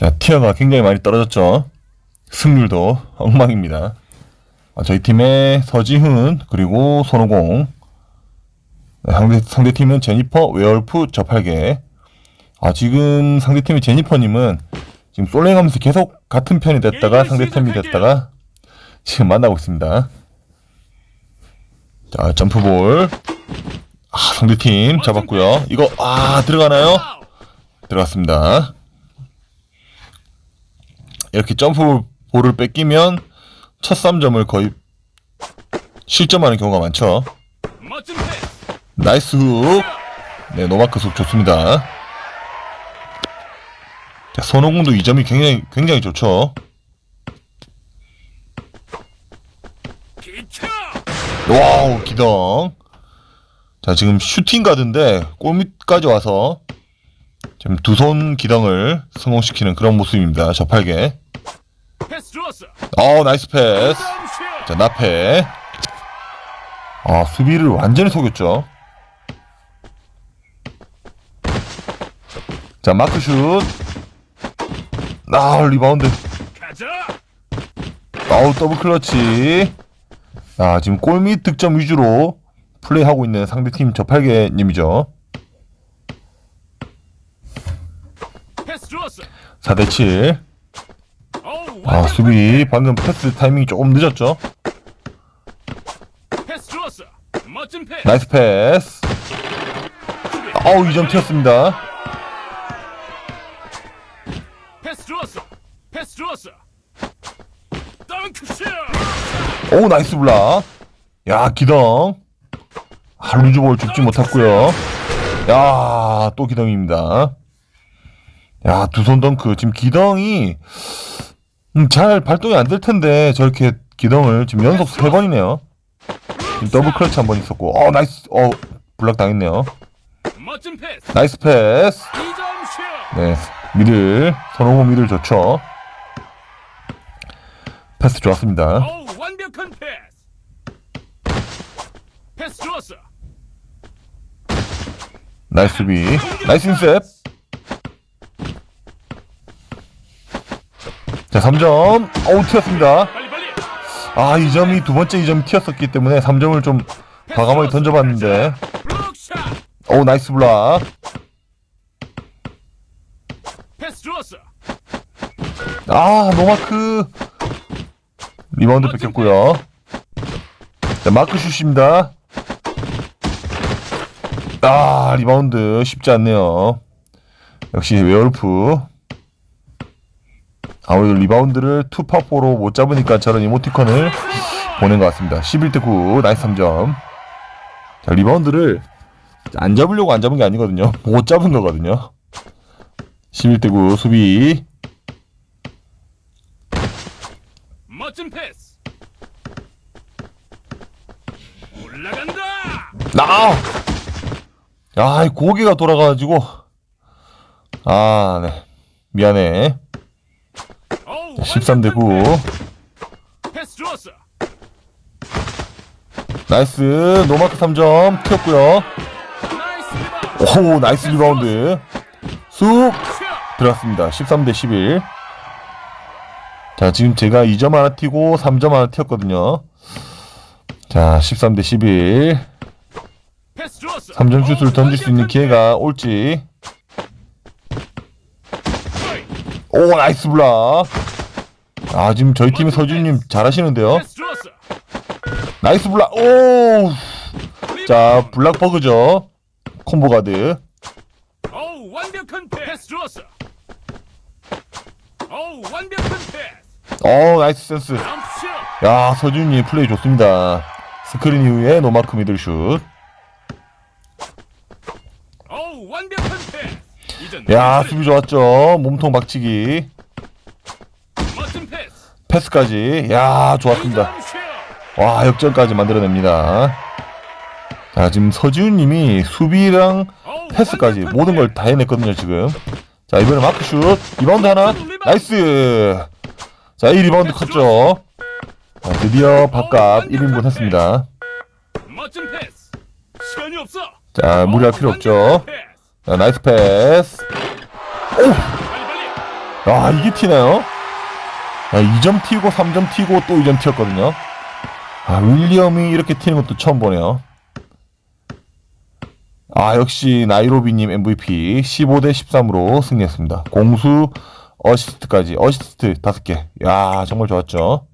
자, 티어가 굉장히 많이 떨어졌죠. 승률도 엉망입니다. 아, 저희 팀의 서지훈 그리고 손오공 네, 상대, 상대 팀은 제니퍼, 웨얼프, 저팔계 아 지금 상대 팀의 제니퍼님은 지금 솔랭하면서 계속 같은 편이 됐다가 상대 팀이 됐다가 지금 만나고 있습니다. 자 점프볼 아 상대 팀 잡았고요. 이거 아 들어가나요? 들어갔습니다. 이렇게 점프볼을 뺏기면 첫 3점을 거의 실점하는 경우가 많죠. 나이스 훅. 네, 노마크 속 좋습니다. 자, 손오공도 이 점이 굉장히, 굉장히 좋죠. 와우, 기덩. 자, 지금 슈팅 가드인데, 골밑까지 와서, 지금 두 손 기덩을 성공시키는 그런 모습입니다. 저팔계. 어 나이스 패스. 슛. 자, 나페. 아, 수비를 완전히 속였죠. 자, 마크슛. 아, 리바운드. 아우, 더블 클러치. 아, 지금 골밑 득점 위주로 플레이하고 있는 상대팀 저팔계님이죠. 패스 좋았어. 4대7. 어우, 아, 수비. 방금 패스 타이밍이 조금 늦었죠. 나이스 패스. 아우, 2점 튀었습니다. 오 나이스 블락 야 기덩 아 루즈볼 죽지 못했고요 야 또 기덩입니다 야 두 손 덩크. 지금 기덩이 음, 잘 발동이 안 될 텐데 저렇게 기덩을 지금 연속 세 번이네요. 지금 더블 클러치 한 번 있었고. 어 나이스. 어 블락 당했네요. 나이스 패스. 2점 슛. 네 미들. 손오고 미들 좋죠. 패스 좋았습니다. 어우, 완벽한 패스. 패스 좋았어. 나이스 수비. 나이스 인셉 자 3점 어우 튀었습니다 빨리 빨리. 아이 점이 두 번째 이 점이 튀었었기 때문에 3점을 좀 과감하게 던져봤는데. 어우 나이스 블락. 아 노마크 리바운드 뺏겼고요 자 마크 슛입니다 아 리바운드 쉽지 않네요 역시 웨얼프 아무래도 리바운드를 투파포로 못 잡으니까 저런 이모티콘을 보낸 것 같습니다 11대 9 나이스 3점 자 리바운드를 안 잡으려고 안 잡은 게 아니거든요 못 잡은 거거든요 11대 9 수비 멋진 패스. 올라간다. 나! 야, 이 고개가 돌아가가지고. 아, 네. 미안해. 어우, 13대 9. 완벽한 패스. 패스 좋았어. 나이스. 노마크 3점. 튀었고요. 오, 나이스 리바운드. 쑥! 슛. 들어갔습니다. 13대 11. 자, 지금 제가 2점 하나 튀고 3점 하나 튀었거든요. 자, 13대 11. 패스 좋았어. 3점 슛을 어우, 던질 수 있는 기회가 올지. 패스. 오, 나이스 블락. 아, 지금 저희 팀의 서준님 잘하시는데요. 나이스 블락. 오! 자, 블락 버그죠. 콤보 가드. 패스 좋았어. 어우. 어, 나이스 센스. 야, 서준이 플레이 좋습니다. 스크린 이후에 노마크 패스. 이젠 야, 수비 좋았죠. 몸통 박치기. 패스. 패스까지. 야, 좋았습니다. 와, 역전까지 만들어냅니다. 자, 지금 서지훈 님이 수비랑 어우, 패스까지 모든 걸 다 해냈거든요, 지금. 자, 이번에 마크슛. 리바운드 하나. 나이스. 자, 이 리바운드 컸죠. 자, 드디어 밥값 1인분 했습니다. 자, 무리할 필요 없죠. 자, 나이스 패스. 빨리. 아, 이게 튀나요? 아, 2점 튀고 3점 튀고 또 2점 튀었거든요. 아, 윌리엄이 이렇게 튀는 것도 처음 보네요. 아, 역시 나이로비님 MVP 15대 13으로 승리했습니다. 공수 어시스트까지 어시스트 5개. 야, 정말 좋았죠.